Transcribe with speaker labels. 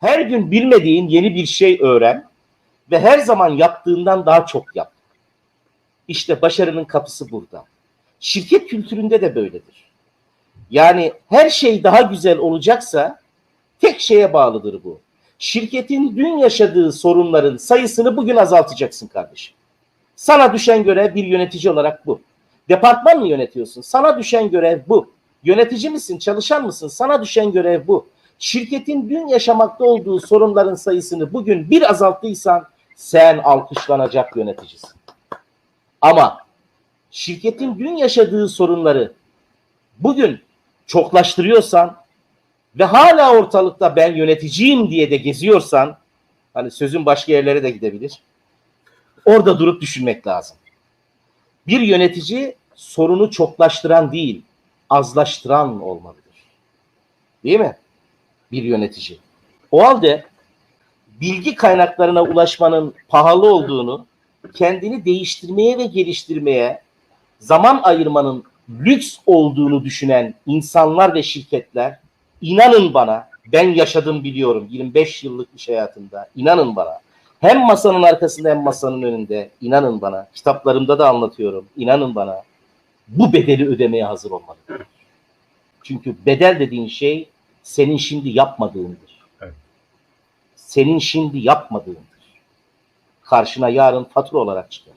Speaker 1: Her gün bilmediğin yeni bir şey öğren ve her zaman yaptığından daha çok yap. İşte başarının kapısı burada. Şirket kültüründe de böyledir. Yani her şey daha güzel olacaksa tek şeye bağlıdır bu. Şirketin dün yaşadığı sorunların sayısını bugün azaltacaksın kardeşim. Sana düşen görev bir yönetici olarak bu. Departman mı yönetiyorsun? Sana düşen görev bu. Yönetici misin, çalışan mısın? Sana düşen görev bu. Şirketin dün yaşamakta olduğu sorunların sayısını bugün bir azalttıysan sen alkışlanacak yöneticisin. Ama şirketin dün yaşadığı sorunları bugün çoklaştırıyorsan ve hala ortalıkta ben yöneticiyim diye de geziyorsan hani sözün başka yerlere de gidebilir. Orada durup düşünmek lazım. Bir yönetici sorunu çoklaştıran değil, azlaştıran olmalıdır. Değil mi? Bir yönetici. O halde bilgi kaynaklarına ulaşmanın pahalı olduğunu, kendini değiştirmeye ve geliştirmeye zaman ayırmanın lüks olduğunu düşünen insanlar ve şirketler inanın bana ben yaşadım biliyorum 25 yıllık iş hayatında inanın bana hem masanın arkasında hem masanın önünde inanın bana kitaplarımda da anlatıyorum inanın bana bu bedeli ödemeye hazır olmalı. Çünkü bedel dediğin şey senin şimdi yapmadığındır.
Speaker 2: Evet.
Speaker 1: Senin şimdi yapmadığındır. Karşına yarın fatura olarak çıkar.